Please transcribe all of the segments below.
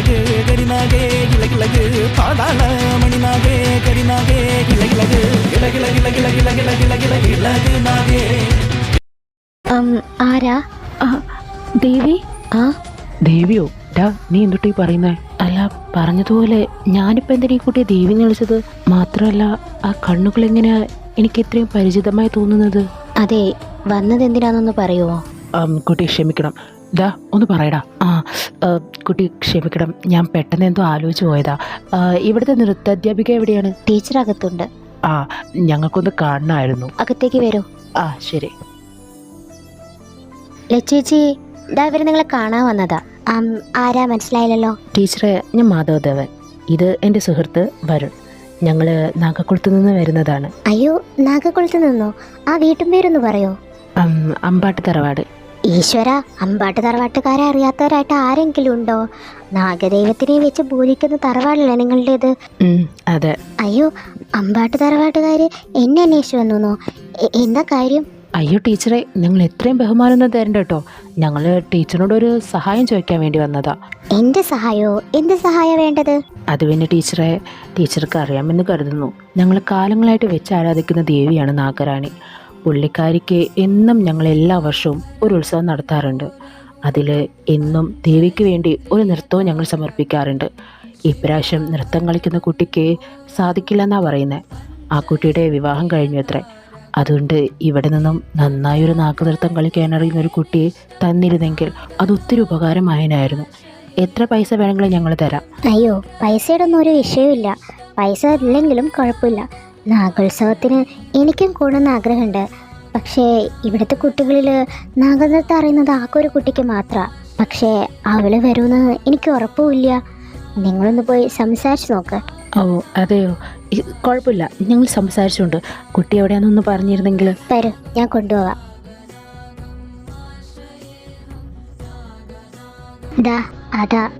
கிளகு கரிநாகே கிளகிழகு பாதாள மணிநாகே கரிநாகே கிளகிழகு ആരാ? ദേവി? ആ? ദേവിയോ? ഡാ നീ എന്തുട്ടി പറയുന്നേ? അല്ല പറഞ്ഞതുപോലെ ഞാനിപ്പോൾ എന്തിനാ ഈ കുട്ടിയെ ദേവി എന്ന് വിളിച്ചത്? മാത്രമല്ല ആ കണ്ണുകൾ എങ്ങനെയാ എനിക്ക് ഇത്രയും പരിചിതമായി തോന്നുന്നത്? അതെ വന്നത് എന്തിനാണെന്നൊന്ന് പറയുമോ കുട്ടി ക്ഷമിക്കണം. ദാ ഒന്ന് പറയടാ. ആ കുട്ടി ക്ഷമിക്കണം. ഞാൻ പെട്ടെന്ന് എന്തോ ആലോചിച്ച് പോയതാ. ഇവിടുത്തെ നൃത്താധ്യാപിക എവിടെയാണ്? ടീച്ചർ അകത്തുണ്ട് ആ ഞങ്ങൾക്കൊന്ന് കാണണമായിരുന്നു. അകത്തേക്ക് വരൂ. ആ ശരി. ലച്ചേച്ചി ഇതാ ഇവർ നിങ്ങളെ കാണാൻ വന്നതാ. ആം, ആരാ മനസ്സിലായില്ലല്ലോ? ടീച്ചറെ ഞാൻ മാധവദേവൻ. ഇത് എന്റെ സുഹൃത്ത് വരുൺ. ഞങ്ങൾ നാഗക്കുളത്ത് നിന്ന് വരുന്നതാണ്. അയ്യോ നാഗക്കുളത്ത് നിന്നോ? ആ വീട്ടും പേരൊന്ന് പറയോ? അം, അമ്പാട്ട് തറവാട്. ഈശ്വര അമ്പാട്ട് തറവാട്ടുകാരെ അറിയാത്തവരായിട്ട് ആരെങ്കിലും ഉണ്ടോ? നാഗദൈവത്തിനെ വെച്ച് പൂജിക്കുന്ന തറവാടല്ലേ നിങ്ങളുടേത്? അതെ. അയ്യോ അമ്പാട്ട് തറവാട്ടുകാര് എന്നെ അന്വേഷിച്ചു വന്നു എന്താ കാര്യം? അയ്യോ ടീച്ചറെ ഞങ്ങൾ എത്രയും ബഹുമാനമൊന്നും തരണ്ട കേട്ടോ. ഞങ്ങൾ ടീച്ചറിനോട് ഒരു സഹായം ചോദിക്കാൻ വേണ്ടി വന്നതാ. എന്റെ സഹായോ? എന്ത് സഹായം വേണ്ടത്? അത് പിന്നെ ടീച്ചറെ ടീച്ചർക്ക് അറിയാമെന്ന് കരുതുന്നു. ഞങ്ങൾ കാലങ്ങളായിട്ട് വെച്ച് ആരാധിക്കുന്ന ദേവിയാണ് നാഗറാണി. പുള്ളിക്കാരിക്ക് എന്നും ഞങ്ങൾ എല്ലാ വർഷവും ഒരു ഉത്സവം നടത്താറുണ്ട്. അതിൽ എന്നും ദേവിക്ക് വേണ്ടി ഒരു നൃത്തവും ഞങ്ങൾ സമർപ്പിക്കാറുണ്ട്. ഇപ്രാവശ്യം നൃത്തം കളിക്കുന്ന കുട്ടിക്ക് സാധിക്കില്ലെന്നാണ് പറയുന്നത് ആ കുട്ടിയുടെ വിവാഹം കഴിഞ്ഞു അത്രേ അതുകൊണ്ട് ഇവിടെ നിന്നും നന്നായൊരു നാക്കുനൃത്തം കളിക്കാൻ അറിയുന്ന ഒരു കുട്ടിയെ തന്നിരുന്നെങ്കിൽ അത് ഒത്തിരി ഉപകാരമായനായിരുന്നു. എത്ര പൈസ വേണമെങ്കിലും ഞങ്ങൾ തരാം. അയ്യോ പൈസയുടെ ഒന്നും ഒരു വിഷയമില്ല പൈസ ഇല്ലെങ്കിലും കുഴപ്പമില്ല. നാഗോത്സവത്തിന് എനിക്കും കൂടുന്ന ആഗ്രഹമുണ്ട്. പക്ഷേ ഇവിടുത്തെ കുട്ടികളിൽ നാഗനൃത്തം അറിയുന്നത് ആക്കൊരു ഒരു കുട്ടിക്ക് മാത്രമാണ് പക്ഷേ അവൾ വരുമെന്ന് എനിക്ക് ഉറപ്പുമില്ല. നിങ്ങളൊന്ന് പോയി സംസാരിച്ച് നോക്ക്. ഓ അതെയോ? കുഴപ്പമില്ല. ഞങ്ങൾ സംസാരിച്ചുണ്ട്. കുട്ടി എവിടെയാണെന്നൊന്ന് പറഞ്ഞിരുന്നെങ്കിൽ. തരും ഞാൻ കൊണ്ടുപോകാം ദാ അതാ.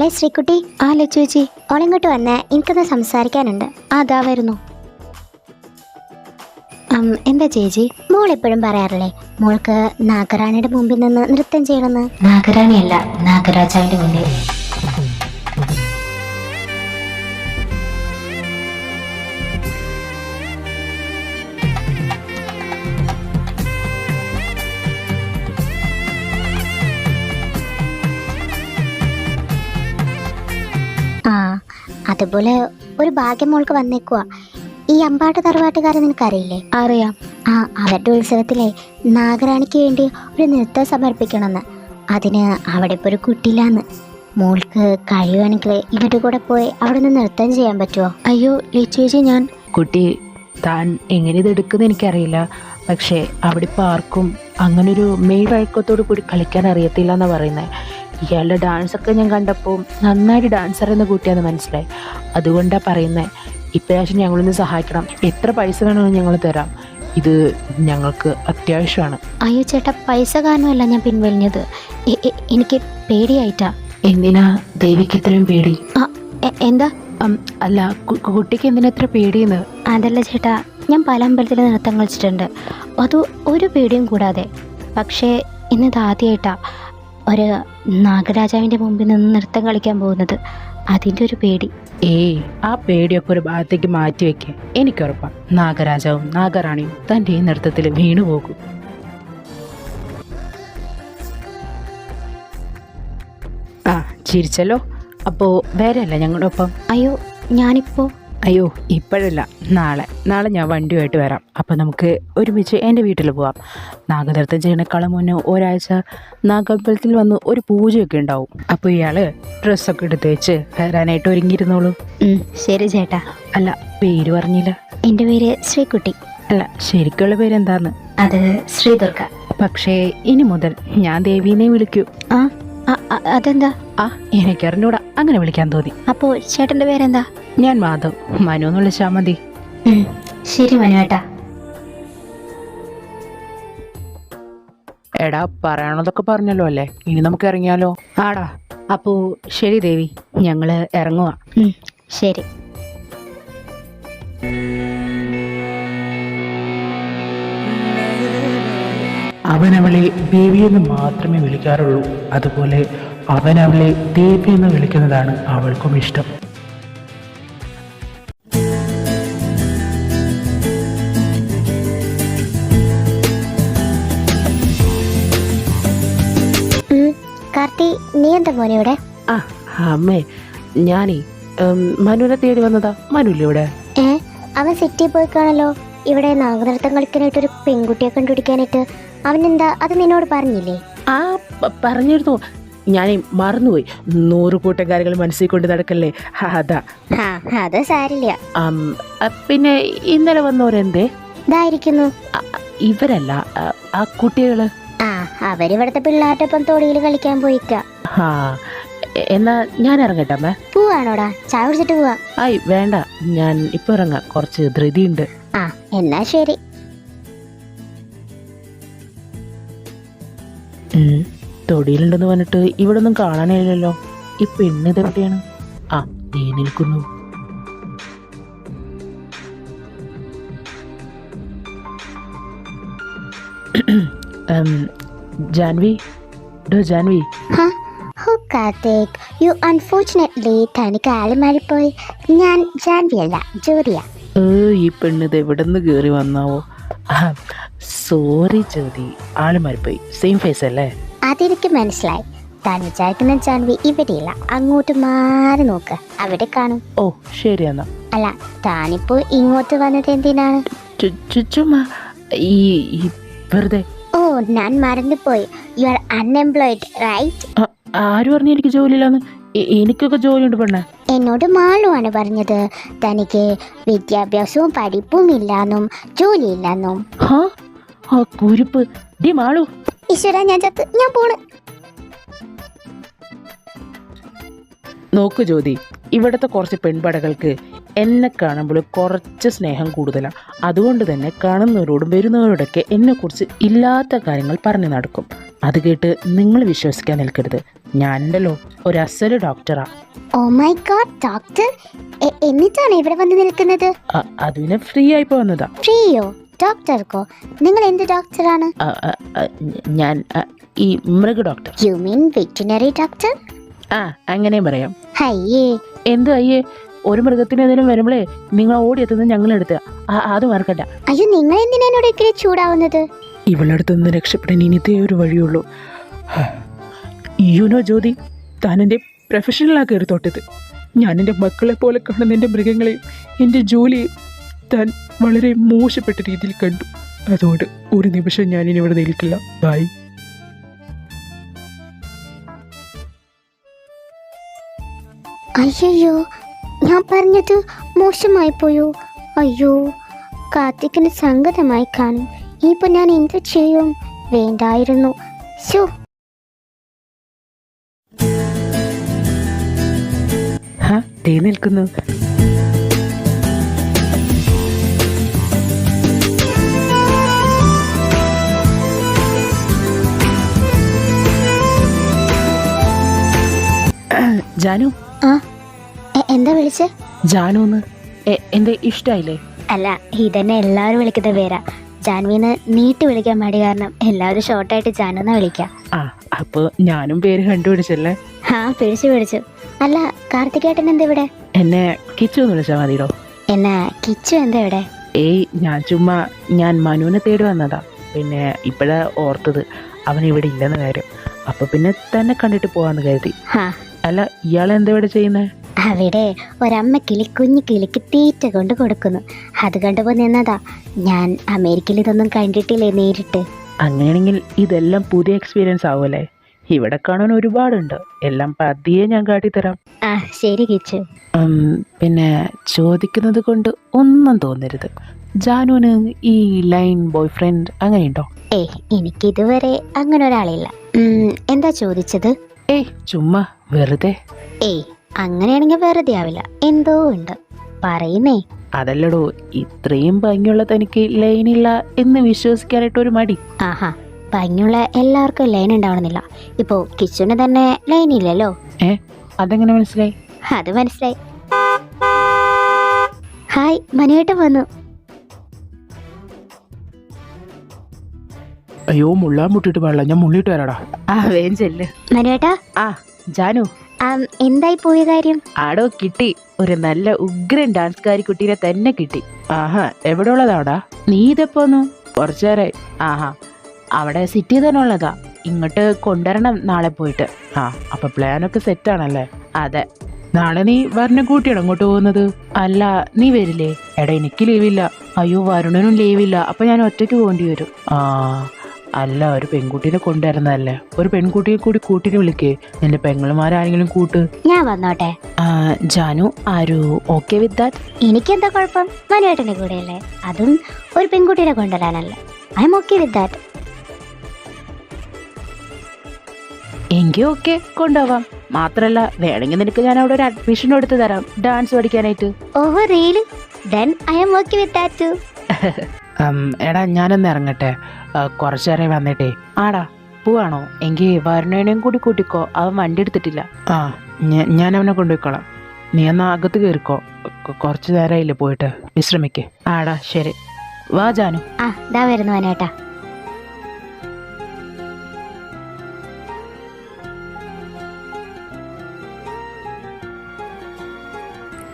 മോളെ ശ്രീകുട്ടി ആ ലച്ചുവേച്ചി ഓളിങ്ങോട്ട് വന്നേ എനിക്കൊന്ന് സംസാരിക്കാനുണ്ട്. അതാ വരുന്നു. എന്താ ചേച്ചി? മോൾ എപ്പോഴും പറയാറില്ലേ മോൾക്ക് നാഗറാണിയുടെ മുമ്പിൽ നിന്ന് നൃത്തം ചെയ്യണമെന്ന്? നാഗറാണിയല്ല നാഗരാജാവിന്റെ മുന്നിൽ. അതുപോലെ ഒരു ഭാഗ്യം മോൾക്ക് വന്നേക്കുവാ. ഈ അമ്പാട്ട് തറവാട്ടുകാരെ നിനക്കറിയില്ലേ? അറിയാം. ആ അവരുടെ ഉത്സവത്തിലെ നാഗരാണിക്ക് വേണ്ടി ഒരു നൃത്തം സമർപ്പിക്കണമെന്ന്. അതിന് അവിടെ ഇപ്പോൾ ഒരു കുട്ടിയില്ലാന്ന്. മോൾക്ക് കഴിയുവാണെങ്കിൽ ഇവരുടെ കൂടെ പോയി അവിടെ നിന്ന് നൃത്തം ചെയ്യാൻ പറ്റുമോ അയ്യോ ചേച്ചി ഞാൻ കുട്ടി താൻ എങ്ങനെ ഇത് എടുക്കുന്ന എനിക്കറിയില്ല. പക്ഷേ അവിടെ ഇപ്പോൾ ആർക്കും അങ്ങനൊരു മെയ് വഴക്കത്തോടു കൂടി കളിക്കാൻ അറിയത്തില്ല എന്നാണ് പറയുന്നത് ഇയാളുടെ ഡാൻസൊക്കെ ഞാൻ കണ്ടപ്പോൾ നന്നായിട്ട് ഡാൻസർ എന്ന കുട്ടിയാന്ന് മനസ്സിലായി. അതുകൊണ്ടാണ് പറയുന്നത് ഇപ്രാവശ്യം ഞങ്ങളൊന്ന് സഹായിക്കണം. എത്ര പൈസ വേണമെന്ന് ഞങ്ങൾ തരാം. ഇത് ഞങ്ങൾക്ക് അത്യാവശ്യമാണ്. അയ്യോ ചേട്ടാ പൈസ കാരണമല്ല ഞാൻ പിൻവലിഞ്ഞത്. എനിക്ക് പേടിയായിട്ടാ. എന്തിനാ ദേവിക്ക് ഇത്രയും പേടി? എന്താ? അല്ല കുട്ടിക്ക് എന്തിനാ ഇത്ര പേടിയെന്ന്? അതല്ല ചേട്ടാ ഞാൻ പല അമ്പലത്തിൽ നൃത്തം കളിച്ചിട്ടുണ്ട്. അത് ഒരു പേടിയും കൂടാതെ. പക്ഷേ ഇന്നത് ആദ്യമായിട്ടാ ഒരു നാഗരാജാവിന്റെ മുമ്പിൽ നിന്ന് നൃത്തം കളിക്കാൻ പോകുന്നത്. അതിന്റെ ഒരു പേടി. ഏ ആ പേടിയൊക്കെ ഒരു ഭാഗത്തേക്ക് മാറ്റി വെക്കേ. എനിക്കുറപ്പാണ് നാഗരാജാവും നാഗറാണിയും തന്റെ ഈ നൃത്തത്തിൽ വീണുപോകും ആ ചിരിച്ചല്ലോ. അപ്പോൾ വേറെ അല്ല ഞങ്ങളുടെ ഒപ്പം അയ്യോ ഞാനിപ്പോൾ അയ്യോ ഇപ്പോഴല്ല. നാളെ. നാളെ ഞാൻ വണ്ടിയുമായിട്ട് വരാം. അപ്പോൾ നമുക്ക് ഒരുമിച്ച് എന്റെ വീട്ടിൽ പോവാം. നാഗനൃത്തം ചെയ്യണേക്കാളും മുന്നേ ഒരാഴ്ച നാഗമ്പലത്തിൽ വന്ന് ഒരു പൂജയൊക്കെ ഉണ്ടാവും. അപ്പോൾ ഇയാൾ ഡ്രസ്സൊക്കെ എടുത്ത് വെച്ച് വരാനായിട്ട് ഒരുങ്ങിയിരുന്നോളൂ. ശരി ചേട്ടാ. അല്ല പേര് പറഞ്ഞില്ല. എന്റെ പേര് ശ്രീകുട്ടി. അല്ല ശരിക്കുള്ള പേര് എന്താന്ന് അത് ശ്രീദുർഗ. പക്ഷേ ഇനി മുതൽ ഞാൻ ദേവീനെ വിളിക്കൂ. ആ അതെന്താ? ആ എനിക്കറിഞ്ഞൂടാ. അങ്ങനെ വിളിക്കാൻ തോന്നി. അപ്പോൾ ചേട്ടന്റെ പേരെന്താ? ഞാൻ മാധവ്. മനു എന്ന് വിളിച്ചാൽ മതി. ശരി മനുവേട്ടാ എടാ പറയണതൊക്കെ പറഞ്ഞല്ലോ അല്ലേ? ഇനി നമുക്ക് ഇറങ്ങിയാലോ? ആടാ അപ്പോൾ ശരി ദേവി. ഞങ്ങൾ ഇറങ്ങുക ശരി. അവൻ അവളെ ദേവി എന്ന് മാത്രമേ വിളിക്കാറുള്ളൂ. അതുപോലെ അവൻ അവളെ ദേവി എന്ന് വിളിക്കുന്നതാണ് അവൾക്കും ഇഷ്ടം. കാർത്തി നീ എന്താ മോനെ ഇവിടെ? ആ അമ്മേ ഞാനേ മനുവിനെ തേടി വന്നതാ. മനുല്ലേ ഇവിടെ? ഏ അവൻ സിറ്റിയിൽ പോയി കാണല്ലോ ഇവിടെ നാഗനൃത്തം കളിക്കാനായിട്ട് ഒരു പെൺകുട്ടിയെ കണ്ടുപിടിക്കാനായിട്ട്. അവൻ എന്താ അത് നിന്നോട് പറഞ്ഞില്ലേ? ആ പറഞ്ഞിരുന്നു. ഞാനേ മറന്നുപോയി. നൂറ് കൂട്ടക്കാരികൾ മനസ്സിൽ കൊണ്ട് നടക്കല്ലേ? അതാ. സാരില്ല. പിന്നെ ഇന്നലെ വന്നവരെന്തേ? ഇതായിരിക്കുന്നു. ഇവരല്ല ആ കുട്ടികൾ. ആ അവരിവിടുത്തെ തൊടിയിൽ കളിക്കാൻ പോയിക്ക. ആ എന്നാ ഞാൻ ഇറങ്ങട്ടെ അമ്മേ? പോവാണോടാ ചായ കുടിച്ചിട്ട് പോവാ. ആയി വേണ്ട ഞാൻ ഇപ്പൊ ഇറങ്ങാം കുറച്ച് ധൃതിയുണ്ട്. ആ എന്നാ ശരി. തൊടിയിലുണ്ടെന്ന് പറഞ്ഞിട്ട് ഇവിടെ ഒന്നും കാണാനില്ലല്ലോ. ഈ പെണ്ണ് ഇതെവിടെയാണ് ആ നീ നിൽക്കുന്നു. ജാൻവി ഡോ ജാൻവി ഹോ കാർത്തിക് യു അൺഫോർച്ചുനേറ്റ്ലി തനിക്ക് ആൾ മാറിപ്പോയി ഞാൻ ജാൻവിയല്ല ജോലിയാ ഏ ഈ പെണ്ണ് ഇത് എവിടെ നിന്ന് കയറി വന്നാവോ സോറി ജ്യോതി. ആൾ മാറിപ്പോയി സെയിം ഫേസ് അല്ലേ? അതെനിക്ക് മനസ്സിലായി. താൻ വിചാരിക്കുന്ന ജാൻവി ഇവിടെയില്ല. അങ്ങോട്ട് മാറി നോക്ക്. അവിടെ കാണും. ഓ ശരി എന്നാ. അല്ല താനിപ്പോ ഇങ്ങോട്ട് വന്നത് എന്തിനാണ്? ചു- ചു- ചുമ്മാ ഈ ഈ വെറുതെ ഓ ഞാൻ മറന്നുപോയി. യു ആർ അൺഎംപ്ലോയിഡ് റൈറ്റ് ആര് പറഞ്ഞു എനിക്ക് ജോലി ഇല്ലാന്ന് എനിക്കൊക്കെ ജോലിയുണ്ട് പെണ്ണേ. എന്നോട് മാളുവാണ് പറഞ്ഞത്. തനിക്ക് വിദ്യാഭ്യാസവും പഠിപ്പും ഇല്ലാന്നും ജോലിയില്ലെന്നും. ഹാ? ആ കുരിപ്പ്. ഡി മാളു. ഈശ്വര ഞാൻ ചത്ത്. ഞാൻ പോണ്. നോക്കു ജ്യോതി ഇവിടുത്തെ കുറച്ച് പെൺപടകൾക്ക് എന്നെ കാണുമ്പോൾ കുറച്ച് സ്നേഹം കൂടുതലാണ് അതുകൊണ്ട് തന്നെ കാണുന്നവരോടും വരുന്നവരോടൊക്കെ എന്നെക്കുറിച്ച് ഇല്ലാത്ത കാര്യങ്ങൾ പറഞ്ഞു നടക്കും. അത് കേട്ട് നിങ്ങൾ വിശ്വസിക്കാൻ നിൽക്കരുത്. ഞാനുണ്ടല്ലോ ഒരു അസൽ ഡോക്ടറാ. ഓ മൈ ഗോഡ് ഡോക്ടർ എന്നിട്ടാണ് ഇവിടെ വന്ന് നിൽക്കുന്നത്? അ- അതിന് ഫ്രീ ആയി പോകുന്നതാ ഫ്രീയോ? ഡോക്ടർക്കോ? നിങ്ങൾ എന്ത് ഡോക്ടറാണ്? ഞാൻ ഈ മൃഗ doctor. You mean veterinary doctor ആ അങ്ങനെയും പറയാം. അയ്യേ. എന്തോ അയ്യേ? ഒരു മൃഗത്തിന് എന്തെങ്കിലും വരുമ്പോഴേ നിങ്ങൾ ഓടിയെത്തുന്നത് ഞങ്ങളെടുത്ത്. അത് മറക്കണ്ട. അയ്യോ നിങ്ങൾ എന്തിനാ എന്നോട് ഇങ്ങനെ ചൂടാവുന്നത്? ഇവളടുത്ത് നിന്ന് രക്ഷപ്പെടാൻ ഇനിതേ ഒരു വഴിയുള്ളൂ. യുനോ ജ്യോതി താൻ എന്റെ പ്രൊഫഷണലാ കയറി തൊട്ടത്. ഞാൻ എന്റെ മക്കളെ പോലെ കാണുന്ന എന്റെ മൃഗങ്ങളെയും എന്റെ ജോലിയെയും താൻ വളരെ മോശപ്പെട്ട രീതിയിൽ കണ്ടു. അതുകൊണ്ട് ഒരു നിമിഷം ഞാൻ ഇനി ഇവിടെ നിൽക്കില്ല. ബൈ. അയ്യോ ഞാൻ പറഞ്ഞത് മോശമായി പോയോ? അയ്യോ കാർത്തിക്കിന് സങ്കടമായി കാണും ഇപ്പൊ ഞാൻ എന്ത് ചെയ്യും? വേണ്ടായിരുന്നു. ശോ തീ നിൽക്കുന്നു. ജാനു. ആ? എന്താ വിളിച്ച്? ജാനുന്ന്. എന്റെ ഇഷ്ടായില്ലേ? അല്ല ഇതന്നെ എല്ലാവരും വിളിക്കുന്ന പേരാ. ജാൻവിന്ന് നീട്ടി വിളിക്കാൻ മടി കാരണം എല്ലാവരും ഷോർട്ടായിട്ട് ജാനുന്ന വിളിക്കാം. അപ്പൊ ഞാനും പേര് കണ്ടുപിടിച്ചല്ലേ? ആ പിടിച്ചു പിടിച്ചു. അല്ല കാർത്തികേട്ടൻ എന്താ ഇവിടെ? എന്നെ കിച്ചു എന്ന് വിളിച്ചാ മതിയോ എന്നാ കിച്ചു എന്താ ഇവിടെ? ഏയ് ഞാൻ ചുമ്മാ ഞാൻ മനുവിനെ തേടി വന്നതാ. പിന്നെ ഇപ്പോഴാ ഓർത്തത്. അവൻ ഇവിടെ ഇല്ലെന്ന കാര്യം. അപ്പൊ പിന്നെ തന്നെ കണ്ടിട്ട് പോവാന്ന് കരുതി. അല്ല ഇയാൾ എന്താ ഇവിടെ ചെയ്യുന്നത് അവിടെ ഒരമ്മ കിളി കുഞ്ഞു കിളിക്ക് തീറ്റ കൊണ്ട് കൊടുക്കുന്നു. അത് കണ്ടുപോ നിന്നതാ. ഞാൻ അമേരിക്കയിൽ ഇതൊന്നും കണ്ടിട്ടില്ലേ നേരിട്ട്? അങ്ങനെയാണെങ്കിൽ ഇതെല്ലാം പുതിയ എക്സ്പീരിയൻസ് ആവുമല്ലേ? ഇവിടെ കാണാൻ ഒരുപാടുണ്ട്. എല്ലാം പതിയെ ഞാൻ കാട്ടിത്തരാം. ആ ശരി കിച്ചു പിന്നെ ചോദിക്കുന്നത് കൊണ്ട് ഒന്നും തോന്നരുത്. ജാനുവിന് ഈ ലൈൻ ബോയ് ഫ്രണ്ട് അങ്ങനെയുണ്ടോ? ഏയ് എനിക്കിതുവരെ അങ്ങനെ ഒരാളില്ല. എന്താ ചോദിച്ചത്? ഏയ് ചുമ്മാ. വെറുതെ? ഏയ് അങ്ങനെയാണെങ്കിൽ വെറുതെ ആവില്ല. എന്തോ ഉണ്ട്. പറയുന്നേ. അതല്ലടോ ഇത്രയും ഭംഗിയുള്ള തനിക്ക് ലൈനില്ല എന്ന് വിശ്വസിക്കാനായിട്ട് ഒരു മടി. ആഹാ ഭംഗിയുള്ള എല്ലാവർക്കും ലൈൻ ഉണ്ടാവണമെന്നില്ല. ഇപ്പോ കിച്ചുന് തന്നെ ലൈൻ ഇല്ലല്ലോ. ഏ അതെങ്ങനെ മനസ്സിലായി? അത് മനസ്സിലായി. ഹായ് മനുവേട്ടൻ വന്നു. അയ്യോ മുള്ളാൻ മുട്ടിട്ട് പാടില്ല. ഞാൻ മുള്ളിട്ട് വരാടാ. ആ വേഗം ചെല്ല്. മനുവേട്ടാ? ആ. ജാനു. എന്തായി പോയ കാര്യം? ആടോ കിട്ടി. ഒരു നല്ല ഉഗ്രൻ ഡാൻസ്കാരി കുട്ടീനെ തന്നെ കിട്ടി. ആഹാ എവിടെ ഉള്ളതാടാ നീ ഇതെപ്പോന്നു കുറച്ചേരായി. ആഹാ അവിടെ സിറ്റി തന്നെ ഉള്ളതാ ഇങ്ങോട്ട് കൊണ്ടുവരണം നാളെ പോയിട്ട്. ആ അപ്പൊ പ്ലാനൊക്കെ സെറ്റ് ആണല്ലേ അതെ. നാളെ നീ വരണ കൂട്ടിയാണ് അങ്ങോട്ട് പോകുന്നത്? അല്ല നീ വരില്ലേ? എടാ എനിക്ക് ലീവില്ല. അയ്യോ വരുണനും ലീവില്ല. അപ്പൊ ഞാൻ ഒറ്റയ്ക്ക് പോകേണ്ടി വരും. ആ അല്ല ഒരു പെൺകുട്ടീനെ കൊണ്ടുവരുന്നതല്ലേ? ഒരു പെൺകുട്ടിയെ കൂടി കൂട്ടിന് വിളിക്കേ. നിന്റെ പെങ്ങളുമാരാരെങ്കിലും കൂട്ട്. ഞാൻ വന്നോട്ടെ. ആ, ജാനു ആരു ഓക്കെ വിത്ത് ദാറ്റ് എനിക്കെന്താ കുഴപ്പം? മനുവേട്ടന്റെ കൂടെയല്ലേ? അതും ഒരു പെൺകുട്ടീനെ കൊണ്ടുവരാനല്ലേ. I'm okay with that എങ്കിൽ ഓക്കെ കൊണ്ടുപോവാം. മാത്രല്ല വേണമെങ്കിൽ നിനക്ക് ഞാൻ അവിടെ ഒരു അഡ്മിഷൻ എടുത്ത് തരാം. ഡാൻസ് പഠിക്കാനായിട്ട്. ഓഹോ really then I'm okay with that too എടാ ഞാനൊന്ന് ഇറങ്ങട്ടെ. കുറച്ച് നേരം വന്നിട്ടേ. ആടാ പോവാണോ? എങ്കിൽ വരുണേനെയും കൂടി കൂട്ടിക്കോ. അവൻ വണ്ടി എടുത്തിട്ടില്ല. ആ ഞാൻ അവനെ കൊണ്ടുപോയിക്കോളാം. നീ എന്നാ അകത്ത് കയറിക്കോ കുറച്ചു നേരമായില്ലേ പോയിട്ട്. വിശ്രമിക്കേ ആടാ ശരി. വാ ജാനു. ആ ഇതാ വരുന്നു വനേട്ടാ.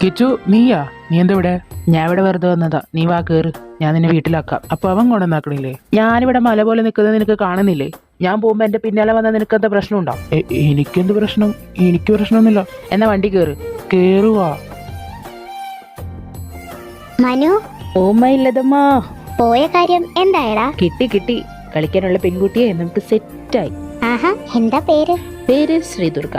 കിച്ചു നീയാ? നീ എന്താ ഇവിടെ? ഞാൻ ഇവിടെ വെറുതെ വന്നതാ. നീ വാ കേറ്. ഞാൻ നിന്നെ വീട്ടിലാക്കാം. അപ്പൊ അവൻ കൊണ്ടുവന്നാക്കണില്ലേ? ഞാനിവിടെ മല പോലെ നിൽക്കുന്നത് നിനക്ക് കാണുന്നില്ലേ? ഞാൻ പോകുമ്പോ എന്റെ പിന്നാലെ വന്നാൽ നിനക്ക് എന്താ പ്രശ്നം എ- എനിക്കെന്ത് പ്രശ്നം? എനിക്ക് പ്രശ്നമൊന്നുമില്ല. എന്നാ വണ്ടി കേറ്. കേറുവാ. മനു? ഓമ്മയില്ലതമ്മാ പോയ കാര്യം എന്തായടാ? കിട്ടി കിട്ടി. കളിക്കാനുള്ള പെൺകുട്ടിയെ നമുക്ക് സെറ്റായി. ആഹാ എന്താ പേര്? പേര് ശ്രീദുർഗ.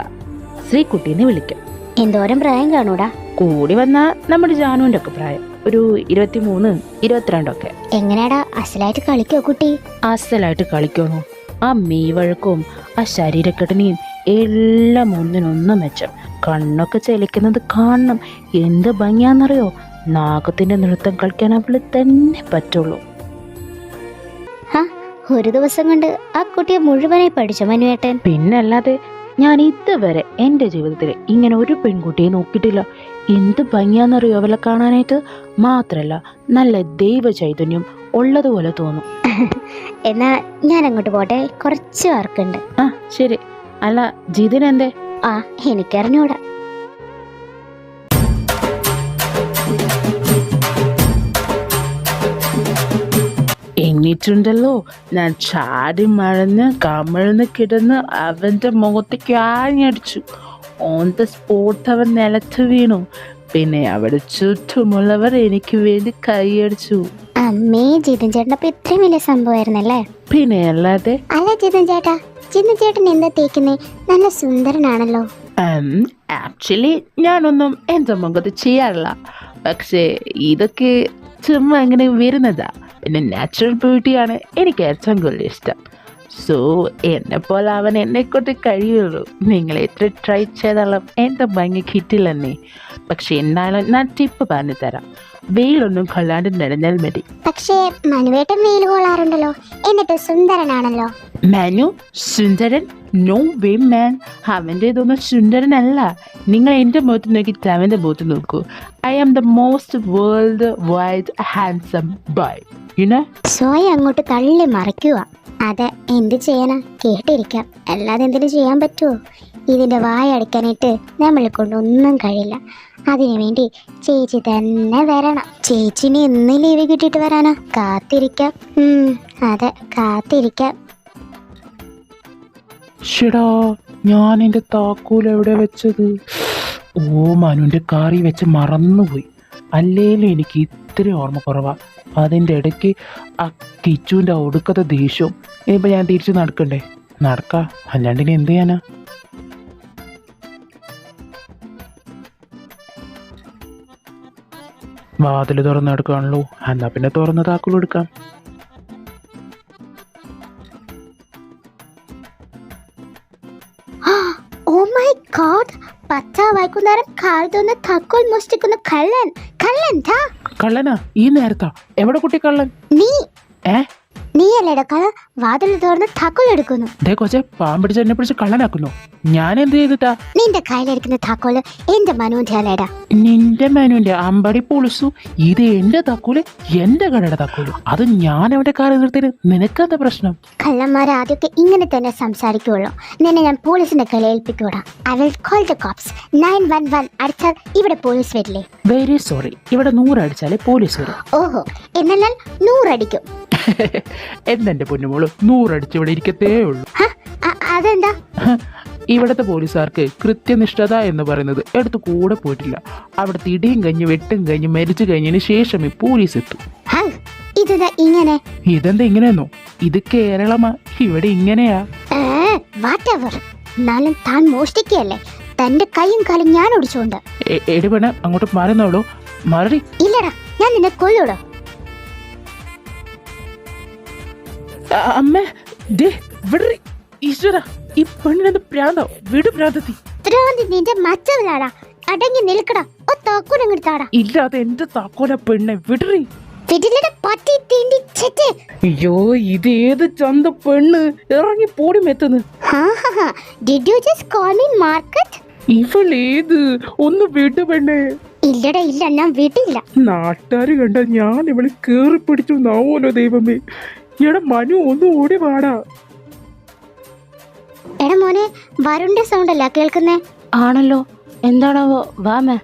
ശ്രീകുട്ടി എന്ന് വിളിക്കും. എന്തോരം പ്രായം കാണൂടാ? കൂടി വന്നാ നമ്മുടെ ജാനുവിന്റെ ഒക്കെ പ്രായം. ഒരു ഇരുപത്തി മൂന്ന് ഇരുപത്തിരണ്ടൊക്കെ. എങ്ങനെയാടാ? അസലായിട്ട് കളിക്കോ കുട്ടി? അസലായിട്ട് കളിക്കണോ ആ മീവഴക്കവും ആ ശരീരഘടനയും എല്ലാം ഒന്നിനൊന്നും മെച്ചം. കണ്ണൊക്കെ ചലിക്കുന്നത് കാണണം. എന്ത് ഭംഗിയാന്നറിയോ? നാഗത്തിന്റെ നൃത്തം കളിക്കാൻ അവൾ തന്നെ പറ്റുള്ളൂ. ഒരു ദിവസം കൊണ്ട് ആ കുട്ടിയെ മുഴുവനായി പഠിച്ചു മനുവേട്ടൻ? പിന്നല്ലാതെ ഞാൻ ഇതുവരെ എന്റെ ജീവിതത്തിൽ ഇങ്ങനെ ഒരു പെൺകുട്ടിയെ നോക്കിയിട്ടില്ല. എന്ത് ഭംഗിയാന്നറിയോ അവളെ കാണാനായിട്ട്? മാത്രല്ല നല്ല ദൈവ ചൈതന്യം ഉള്ളതുപോലെ തോന്നും. എന്നാ ഞാൻ അങ്ങോട്ട് പോട്ടെ. കുറച്ച് വർക്കുണ്ട്. ആ ശരി. അല്ല ജിതിനെന്തേ ആ എനിക്കറിഞ്ഞൂടാ. എന്നിട്ടുണ്ടല്ലോ ഞാൻ ചാടി മഴഞ്ഞ് കമിഴ്ന്ന് കിടന്ന് അവന്റെ മുഖത്തേക്ക് ആഞ്ഞടിച്ചു. ഓൺ ദ സ്പോട്ട് അവൻ നിലത്ത് വീണു. പിന്നെ അവിടെ ചുറ്റുമുള്ളവർ എനിക്ക് വേണ്ടി കൈയടിച്ചു. അമ്മേ ജിതൻ ചേട്ടൻ അപ്പൊ ഇത്രയും വലിയ സംഭവമായിരുന്നല്ലേ? പിന്നെ അല്ലാതെ? അല്ല ജിതൻ ചേട്ടാ ജിതൻ ചേട്ടൻ എന്താ തേക്കുന്നേ? നല്ല സുന്ദരനാണല്ലോ. ആക്ച്വലി ഞാനൊന്നും എന്റെ മുഖത്ത് ചെയ്യാറില്ല. പക്ഷേ ഇതൊക്കെ ചുമ്മാ അങ്ങനെ വരുന്നതാ. പിന്നെ നാച്ചുറൽ ബ്യൂട്ടിയാണ് എനിക്ക് ഏറ്റവും കൂടുതൽ ഇഷ്ടം. സോ എന്നെ പോലെ അവൻ എന്നെ കൊണ്ട് കഴിയുള്ളൂ. നിങ്ങൾ എത്ര ട്രൈ ചെയ്താലും എന്റെ ഭംഗി കിട്ടില്ലെന്നേ. പക്ഷെ എന്നാലും ഞാൻ ടിപ്പ് പറഞ്ഞു തരാം. വെയിലൊന്നും കൊള്ളാണ്ട് നടന്നാൽ മതി. പക്ഷേ മനുവേട്ടൻ വെയിൽ കൊള്ളാറുണ്ടല്ലോ. എന്നിട്ട് സുന്ദരനാണല്ലോ. മനു സുന്ദരൻ? നോ വേ മാൻ അവന്റെ ഇതൊന്നും സുന്ദരനല്ല. നിങ്ങൾ എന്റെ മുഖത്ത് നോക്കി അവന്റെ മുഖത്ത് നോക്കൂ. I am the most world wide handsome boy you know സ്വയം അങ്ങോട്ട് തള്ളി മറിക്കുക. അതെ എന്ത് ചെയ്യാനാ കേട്ടിരിക്കാം. അല്ലാതെ എന്തിനു ചെയ്യാൻ പറ്റുമോ ഇതിന്റെ വായ അടിക്കാനായിട്ട് നമ്മളെ കൊണ്ടൊന്നും കഴിയില്ല. അതിനു വേണ്ടി ചേച്ചി തന്നെ വരണം. ചേച്ചിന് എന്ന് ലീവ് കിട്ടിയിട്ട് വരാനാ? കാത്തിരിക്കാം. അതെ കാത്തിരിക്കാം. ഷെടാ ഞാൻ എന്റെ താക്കോൽ എവിടെ വെച്ചത്? ഓ മനുവിന്റെ കാറി വെച്ച് മറന്നുപോയി. അല്ലേലും എനിക്ക് ഇത്തിരി ഓർമ്മ കുറവാ അതിന്റെ ഇടയ്ക്ക് ആ കിച്ചുവിന്റെ ഒടുക്കത്തെ ദേഷ്യവും. ഇനിയിപ്പോൾ ഞാൻ തിരിച്ച് നടക്കണ്ടേ? നടക്കാം. അല്ലാണ്ട് ഇനി എന്ത് ചെയ്യാനാ? വാതിൽ തുറന്ന് എടുക്കുകയാണല്ലോ എന്നാ പിന്നെ തുറന്ന് താക്കോൽ എടുക്കാം ഓ മൈ ഗോഡ് പച്ച വൈകുന്നേരം കാൽ തോന്ന് തക്കോൽ മോഷ്ടിക്കുന്ന കള്ളൻ. കള്ളൻ കള്ളനാ? ഈ നേരത്താ. എവിടെ കുട്ടി കള്ളൻ? നീ. ഏ? നീയല്ലേടാ കള്ളൻ? വാതിൽ തുറന്ന് താക്കോൽ എടുക്കുന്നു. ദേ കൊച്ചെ പാമ്പിടിച്ച് എന്നെ പിടിച്ച് കള്ളനാക്കുന്നു. ഞാൻ എന്ത് ചെയ്തിട്ടാ? നിന്റെ കയ്യിലിരിക്കുന്ന താക്കോൽ എന്റെ മനുവിന്റെ അല്ലേടാ നിന്റെ മനുവിന്റെ അമ്പടി പൊളിച്ചു. ഇത് എന്റെ താക്കോൽ എന്റെ കടയുടെ താക്കോൽ. അത് ഞാൻ എവിടെ കാര്യം നിർത്തിന് നിനക്കെന്താ പ്രശ്നം? കള്ളന്മാർ ആദ്യമൊക്കെ ഇങ്ങനെ തന്നെ സംസാരിക്കുള്ളൂ നിന്നെ ഞാൻ പോലീസിന്റെ കയ്യിൽ ഏൽപ്പിക്കൂടാ I will call the cops nine one one അടിച്ചാൽ ഇവിടെ പോലീസ് വരില്ലേ? വെരി സോറി ഇവിടെ നൂറടിച്ചാലേ പോലീസ് വരും. ഓഹോ എന്നാൽ നൂറടിക്കും എന്നെ പൊന്നുമോൾ? നൂറടിച്ച് ഇവിടെ ഇരിക്കത്തേ ഉള്ളൂ അതെന്താ ഇവിടത്തെ പോലീസുകാർക്ക് കൃത്യനിഷ്ഠത എന്ന് പറയുന്നത് എടുത്ത് കൂടെ പോയിട്ടില്ല. അവിടെ ഇടിയും കഴിഞ്ഞ് വെട്ടും കഴിഞ്ഞ് മരിച്ചു കഴിഞ്ഞതിന് ശേഷമേ പോലീസ് എത്തും ഇതെന്താ ഇങ്ങനെ? ഇതെന്താ ഇങ്ങനെയെന്നോ? ഇത് കേരളമാ ഇവിടെ ഇങ്ങനെയാ. വാട്ട് എവർ എന്നാലും താൻ മോഷ്ടിക്കുകയല്ലേ തന്റെ കൈയും കാലും ഞാൻ ഒടിച്ചോണ്ട് എടി പെണ്ണ അങ്ങോട്ട് മാറുന്നോളൂ മാറി ഇല്ലടാ ഞാൻ നിന്നെ കൊല്ലൂടോ. അമ്മേ ദേ വിടറി ഈശ്വര. ഈ പെണ്ണിനെന്ത് പ്രാന്തോ. വിട് പ്രാന്തത്തി. ത്രോന്തി നിന്റെ മച്ചവലാടാ അടങ്ങി നിൽക്കടാ. ഓ തോക്കൂലങ്ങിട്ടാടാ ഇല്ലാതെ എന്റെ താക്കോല പെണ്ണെ. വിടറി വിടലിടെ പട്ടി തീണ്ടി ചെറ്റ്. അയ്യോ ഇത് ഏത് ചന്ത പെണ്ണ്? ഇറങ്ങി പോടി മെത്തുന്നു. ഹാ ഹാ ഹാ. Did you just call me market ഇവൾ ഏത്? ഒന്ന് വിട് പെണ്ണേ. ഇല്ലടാ ഇല്ല. ഞാൻ വീട്ടില്ല നാട്ടുകാര് കണ്ട ഞാൻ ഇവൾ കേറി പിടിച്ചു നാവോലോ ദൈവമേ. എടാ മനു ഒന്ന് ഓടി വാടാ. എടാ മോനെ വരുണിന്റെ സൗണ്ട് അല്ല? കേൾക്കുന്നേ? ആണല്ലോ. എന്താണാവോ? വാമേ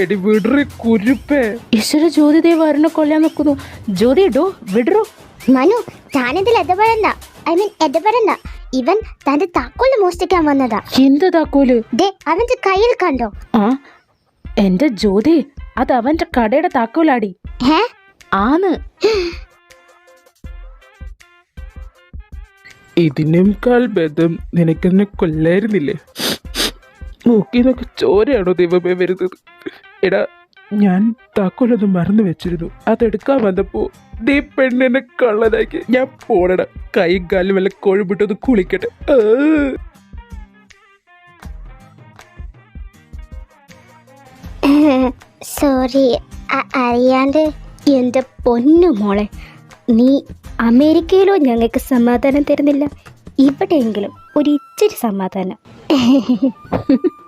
എടി വിടറി കുരുപ്പേ. ഈശ്വര ജ്യോതി ദേ വരണ കൊല്ലാൻ നിൽക്കുന്നു ജ്യോതി ഇടോ വിടറോ. മനു താനിതിൽ ഇടപെടണ്ട? I mean ഇടപെടണ്ട. ഇവൻ തന്റെ താക്കോൽ മോഷ്ടിക്കാൻ വന്നതാ. എന്ത് താക്കോൽ? ദേ അവന്റെ കയ്യിൽ കണ്ടോ? ആ എന്റെ ജ്യോതി അത് അവന്റെ കടയുടെ താക്കോലാടി. ഹേ? ആന്ന്. ഇതിനേക്കാൾ ഭേദം നിനക്കെന്നെ കൊല്ലായിരുന്നില്ലേ? മൂക്കിന്നൊക്കെ ചോരയാണോ ദൈവമേ വരുന്നത്? എടാ ഞാൻ താക്കോലൊന്ന് മറന്നു വെച്ചിരുന്നു. അതെടുക്കാൻ വന്നപ്പോ ദേ പെണ്ണിനെ കള്ളനാക്കി. ഞാൻ പോണട കൈ കാലും വല്ല കൊഴുപിട്ടൊന്ന് കുളിക്കട്ടെ. സോറി. അറിയാണ്ട് എന്റെ പൊന്നു മോളെ നീ അമേരിക്കയിലോ ഞങ്ങൾക്ക് സമാധാനം തരുന്നില്ല. ഇവിടെയെങ്കിലും ഒരു ഇച്ചിരി സമാധാനം.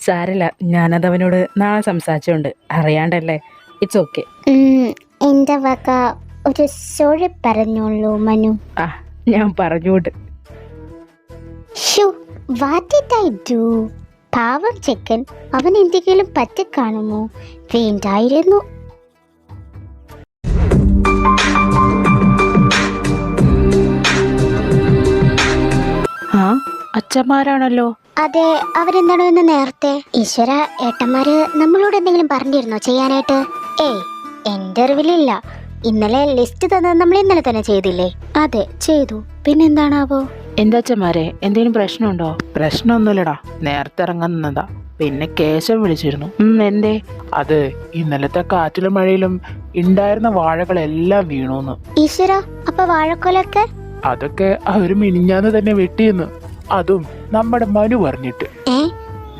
സാരല്ല ഞാനത് അവനോട് നാളെ സംസാരിച്ചുകൊണ്ട് അറിയാണ്ടല്ലേ? ഇറ്റ്സ് ഓക്കെ എന്റെ എന്റെ വക ഒരു സോറി പറഞ്ഞോളൂ മനു. ആ ഞാൻ പറഞ്ഞോട് so what did I do പാവം ചെക്കൻ അവൻ എന്തെങ്കിലും പറ്റിക്കാണുമോ? വേണ്ടായിരുന്നു അച്ഛന്മാരാണല്ലോ? അതെ അവരെന്താണോ എന്ന് നേരത്തെ? ഈശ്വര ഏട്ടന്മാര് നമ്മളോട് എന്തെങ്കിലും പറഞ്ഞിരുന്നോ ചെയ്യാനായിട്ട്? ഏയ് എന്റെ അറിവിലില്ല. ഇന്നലെ ലിസ്റ്റ് തന്നത് നമ്മൾ ഇന്നലെ തന്നെ ചെയ്തില്ലേ? അതെ ചെയ്തു. പിന്നെന്താണാവോ? എന്താ അച്ഛന്മാരെ എന്തെങ്കിലും പ്രശ്നമുണ്ടോ? പ്രശ്നമൊന്നുമില്ലടാ. നേരത്തെ ഇറങ്ങുന്നതാ പിന്നെ കേശം വിളിച്ചിരുന്നു. ഉം, എന്തേ? അത് ഇന്നലത്തെ കാറ്റിലും മഴയിലും ഉണ്ടായിരുന്ന വാഴകളെല്ലാം വീണൂന്ന്. ഈശ്വര അപ്പൊ വാഴക്കൊലൊക്കെ അതൊക്കെ അവർ മിനിഞ്ഞാന്ന് തന്നെ വെട്ടിയെന്ന്. അതും നമ്മുടെ മനു പറഞ്ഞിട്ട് ഏ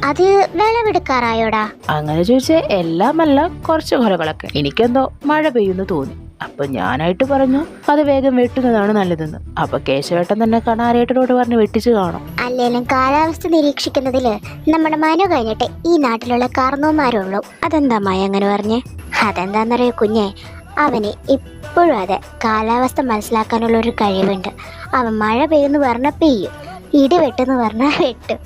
അത് വിളവെടുക്കാറായോടാ? അങ്ങനെ ചോദിച്ചാൽ എല്ലാമല്ല കുറച്ച് കൊലകളൊക്കെ. എനിക്കെന്തോ മഴ പെയ്യുന്നു തോന്നി. അപ്പൊ ഞാനായിട്ട് പറഞ്ഞു അത് വേഗം വെട്ടുന്നതാണ് നല്ലതെന്ന്. അപ്പൊ കേശവേട്ടൻ തന്നെ കണാരേട്ടനോട് പറഞ്ഞ് വെട്ടിച്ചു കാണും. അല്ലേലും കാലാവസ്ഥ നിരീക്ഷിക്കുന്നതിൽ നമ്മുടെ മനു കഴിഞ്ഞിട്ട് ഈ നാട്ടിലുള്ള കാർന്നോമാരുള്ളൂ അതെന്താ മായ അങ്ങനെ പറഞ്ഞേ? അതെന്താന്നറിയോ കുഞ്ഞെ? അവന് ഇപ്പോഴും അതെ കാലാവസ്ഥ മനസ്സിലാക്കാനുള്ള ഒരു കഴിവുണ്ട്. അവൻ മഴ പെയ്യുന്നു പറഞ്ഞ പെയ്യും. ഇടി വെട്ടെന്ന് പറഞ്ഞാൽ വെട്ടും.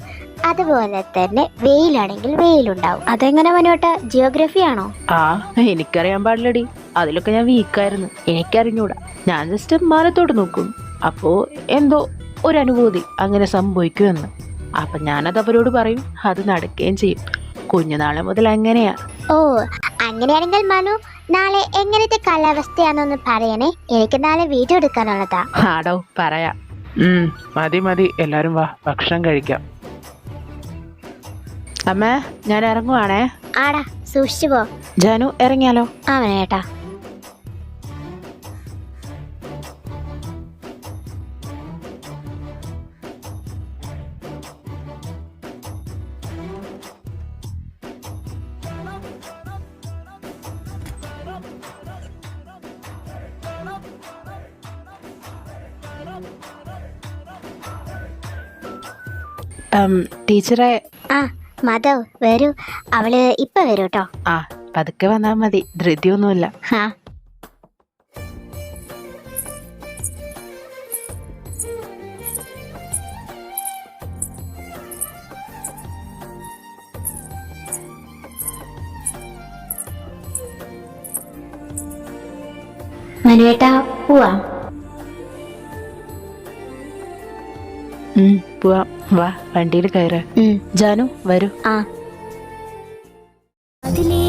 അതുപോലെ തന്നെ വെയിലാണെങ്കിൽ വെയിലുണ്ടാവും. അതെങ്ങനെ മനോട്ട ജിയോഗ്രഫി ആണോ? ആ എനിക്കറിയാൻ പാടില്ലടി. അതിലൊക്കെ ഞാൻ വീക്കായിരുന്നു എനിക്കറിഞ്ഞൂടാ. ഞാൻ ജസ്റ്റ് മാനത്തോട്ട് നോക്കും. അപ്പോ എന്തോ ഒരു അനുഭൂതി അങ്ങനെ സംഭവിക്കുമെന്ന്. അപ്പൊ ഞാനത് അവരോട് പറയും. അത് നടക്കുകയും ചെയ്യും. കുഞ്ഞുനാളെ മുതൽ അങ്ങനെയാ. ഓ അങ്ങനെയാണെങ്കിൽ മനു നാളെ എങ്ങനത്തെ കാലാവസ്ഥയാണെന്നൊന്ന് പറയണേ. എനിക്ക് നാളെ വീഡിയോ എടുക്കാനുള്ളതാ. ആടോ പറയാം. മതി മതി. എല്ലാരും വാ ഭക്ഷണം കഴിക്കാം. അമ്മേ ഞാൻ ഇറങ്ങുവാണേ. ആടാ സൂക്ഷിച്ചു പോ. ജാനു ഇറങ്ങിയാലോ? അവനേട്ടാ ടീച്ചറെ. ആ മാധവ് വരൂ. അവൾ ഇപ്പൊ വരൂ കേട്ടോ ആ പതുക്കെ വന്നാൽ മതി. ധൃതിയൊന്നുമില്ല. ഹാ മനുവേട്ടാ പോവാ. പോവാം വാ വണ്ടിയിൽ കയറ്. ജാനു വരൂ. ആ. അതിലേരിക്കുന്നിലേ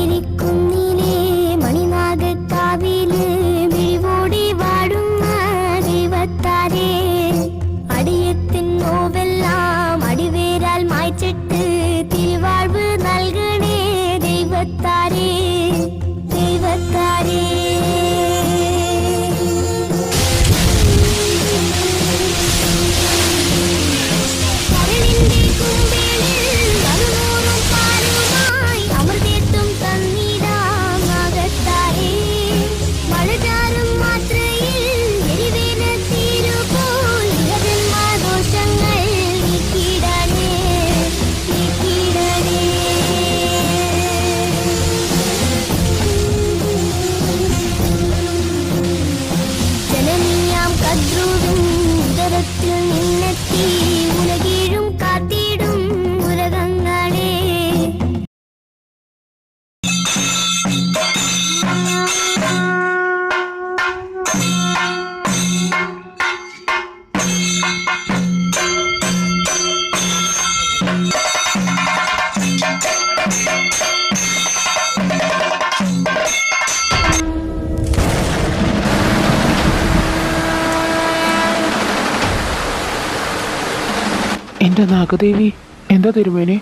നാഗദേവി? എന്താ തിരുമേനി?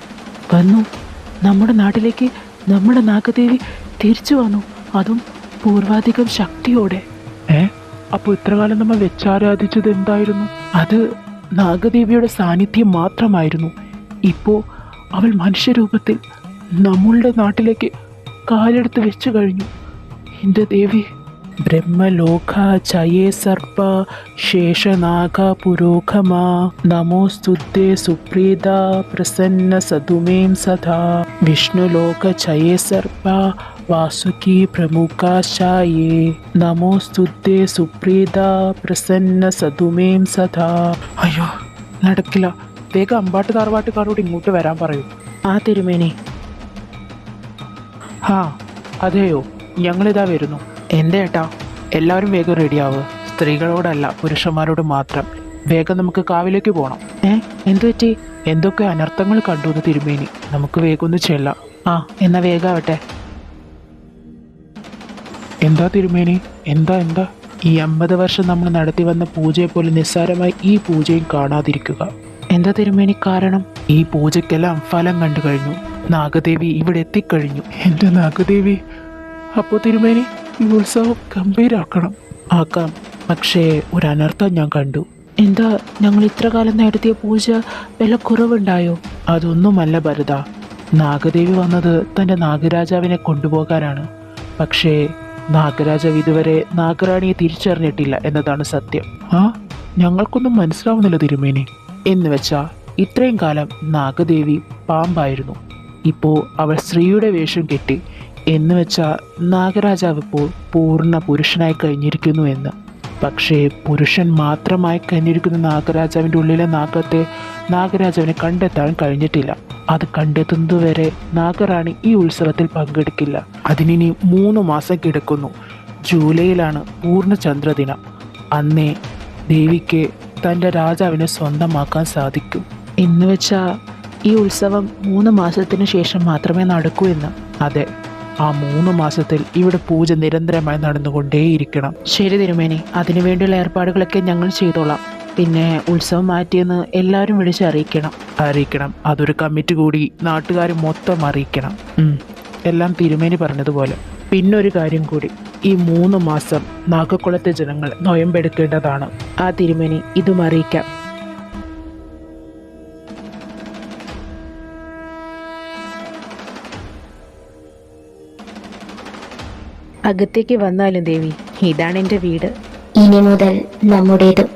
വന്നു. നമ്മുടെ നാട്ടിലേക്ക് നമ്മുടെ നാഗദേവി തിരിച്ചു വന്നു. അതും പൂർവാധികം ശക്തിയോടെ. ഏ? അപ്പൊ ഇത്രകാലം നമ്മൾ വെച്ചാരാധിച്ചത് എന്തായിരുന്നു? അത് നാഗദേവിയുടെ സാന്നിധ്യം മാത്രമായിരുന്നു. ഇപ്പോ അവൾ മനുഷ്യരൂപത്തിൽ നമ്മളുടെ നാട്ടിലേക്ക് കാലെടുത്ത് വെച്ചു കഴിഞ്ഞു. എന്റെ ദേവി ബ്രഹ്മലോക ചയേ സർപ്പ ശേഷനാഗ പുരോഗമ നമോസ്തുതേ സുപ്രീത പ്രസന്ന സതുമേം സദാ വിഷ്ണുലോക ചയേ സർപ്പ വാസുകി പ്രമുഖാശായേ നമോസ്തുതേ സുപ്രീത പ്രസന്ന സതുമേം സദാ അയ്യോ നടക്കില്ല. വേഗം അമ്പാട്ട് താറവാട്ടുകാരോട് ഇങ്ങോട്ട് വരാൻ പറയൂ. ആ തിരുമേനി. ആ അതെയോ ഞങ്ങളിതാ വരുന്നു. എന്താ ഏട്ടാ? എല്ലാവരും വേഗം റെഡിയാവുക സ്ത്രീകളോടല്ല പുരുഷന്മാരോട് മാത്രം. വേഗം നമുക്ക് കാവിലേക്ക് പോകണം ഏ? എന്തു പറ്റി? എന്തൊക്കെ അനർത്ഥങ്ങൾ കണ്ടു എന്ന് തിരുമേനി? നമുക്ക് വേഗം ഒന്ന് ചെല്ലാം. ആ എന്നാ വേഗാവട്ടെ. എന്താ തിരുമേനി? എന്താ എന്താ? ഈ അമ്പത് വർഷം നമ്മൾ നടത്തി വന്ന പൂജയെ പോലെ നിസ്സാരമായി ഈ പൂജയും കാണാതിരിക്കുക. എന്താ തിരുമേനി കാരണം? ഈ പൂജയ്ക്കെല്ലാം ഫലം കണ്ടു കഴിഞ്ഞു. നാഗദേവി ഇവിടെ എത്തിക്കഴിഞ്ഞു. എന്റെ നാഗദേവി? അപ്പോൾ തിരുമേനി ഈ ഉത്സവം ഗംഭീരാക്കണം. ആക്കാം. പക്ഷേ ഒരു അനർത്ഥം ഞാൻ കണ്ടു. എന്താ ഞങ്ങൾ ഇത്ര കാലം നടത്തിയ പൂജ വില കുറവുണ്ടായോ? അതൊന്നുമല്ല ഭരത. നാഗദേവി വന്നത് തന്റെ നാഗരാജാവിനെ കൊണ്ടുപോകാനാണ്. പക്ഷേ നാഗരാജാവ് ഇതുവരെ നാഗറാണിയെ തിരിച്ചറിഞ്ഞിട്ടില്ല എന്നതാണ് സത്യം. ആ ഞങ്ങൾക്കൊന്നും മനസ്സിലാവുന്നില്ല തിരുമേനി. എന്ന് വെച്ചാൽ ഇത്രയും കാലം നാഗദേവി പാമ്പായിരുന്നു. ഇപ്പോൾ അവൾ സ്ത്രീയുടെ വേഷം കെട്ടി എന്ന് വെച്ചാൽ നാഗരാജാവ് ഇപ്പോൾ പൂർണ പുരുഷനായി കഴിഞ്ഞിരിക്കുന്നു എന്ന്. പക്ഷേ പുരുഷൻ മാത്രമായി കഴിഞ്ഞിരിക്കുന്ന നാഗരാജാവിന്റെ ഉള്ളിലെ നാഗത്തെ നാഗരാജാവിനെ കണ്ടെത്താൻ കഴിഞ്ഞിട്ടില്ല. അത് കണ്ടെത്തുന്നതുവരെ നാഗറാണി ഈ ഉത്സവത്തിൽ പങ്കെടുക്കില്ല. അതിനി മൂന്ന് മാസം കിടക്കുന്നു. ജൂലൈയിലാണ് പൂർണചന്ദ്രദിനം. അന്നേ ദേവിക്ക് തന്റെ രാജാവിനെ സ്വന്തമാക്കാൻ സാധിക്കും. എന്ന് വെച്ചാൽ ഈ ഉത്സവം മൂന്ന് മാസത്തിന് ശേഷം മാത്രമേ നടക്കൂ എന്ന്. അതെ. ആ മൂന്ന് മാസത്തിൽ ഇവിടെ പൂജ നിരന്തരമായി നടന്നുകൊണ്ടേയിരിക്കണം. ശരി തിരുമേനി. അതിനുവേണ്ടിയുള്ള ഏർപ്പാടുകളൊക്കെ ഞങ്ങൾ ചെയ്തോളാം. പിന്നെ ഉത്സവം മാറ്റിയെന്ന് എല്ലാവരും വിളിച്ച് അറിയിക്കണം. അറിയിക്കണം. അതൊരു കമ്മിറ്റി കൂടി നാട്ടുകാർ മൊത്തം അറിയിക്കണം. എല്ലാം തിരുമേനി പറഞ്ഞതുപോലെ. പിന്നൊരു കാര്യം കൂടി. ഈ മൂന്ന് മാസം നാഗക്കുളത്തെ ജനങ്ങൾ നൊയമ്പെടുക്കേണ്ടതാണ്. ആ തിരുമേനി ഇതും അറിയിക്കാം. അകത്തേക്ക് വന്നാലും ദേവി ഇതാണ് എന്റെ വീട്. ഇനി മുതൽ നമ്മുടേതും